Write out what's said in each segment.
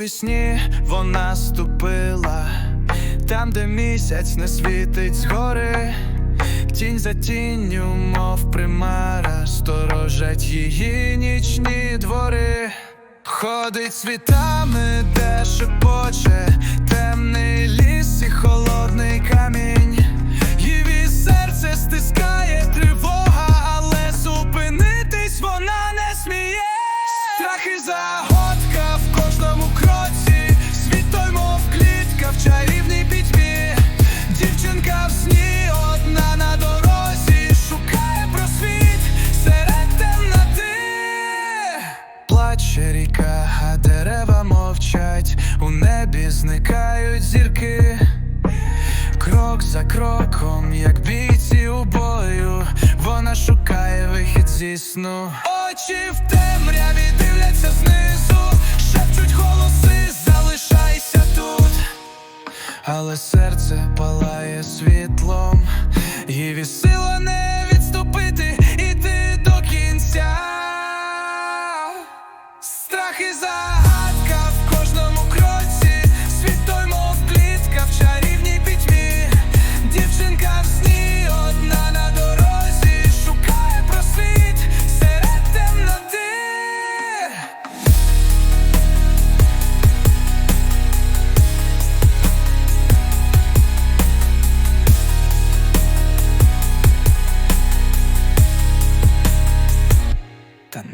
вісні вона ступила, там, де місяць не світить згори, тінь за тінню, мов примара, сторожать її нічні двори. Ходить світами, де шепоче темний ліс і холодний чарівній пітьмі. Дівчинка в сні на дорозі, шукає просвіт серед темноти. Плаче ріка, дерева мовчать, у небі зникають зірки. Крок за кроком, як бійці у бою, вона шукає вихід зі сну. Очі в темряві дивляться світлом,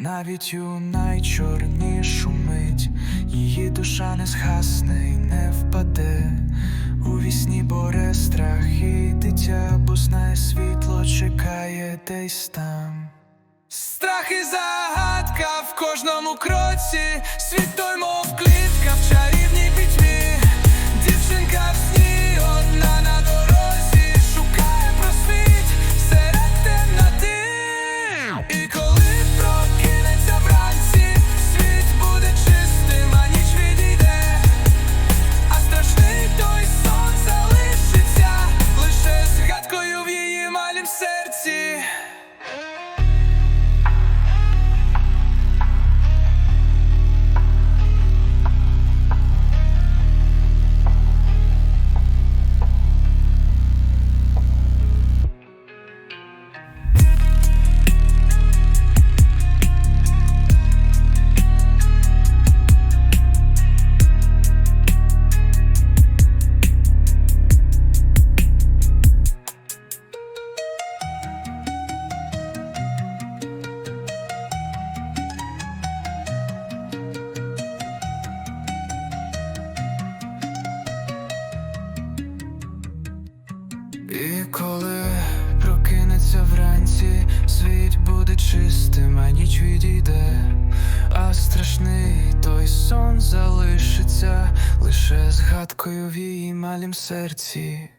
Навіть у найчорнішу мить її душа не згасне і не впаде. У вісні боре страх і дитя, бо знає світло чекає десь там. Страх і загадка в кожному кроці, світ той, мов І коли прокинеться вранці, світ буде чистим, а ніч відійде, а страшний той сон залишиться лише згадкою в її малім серці.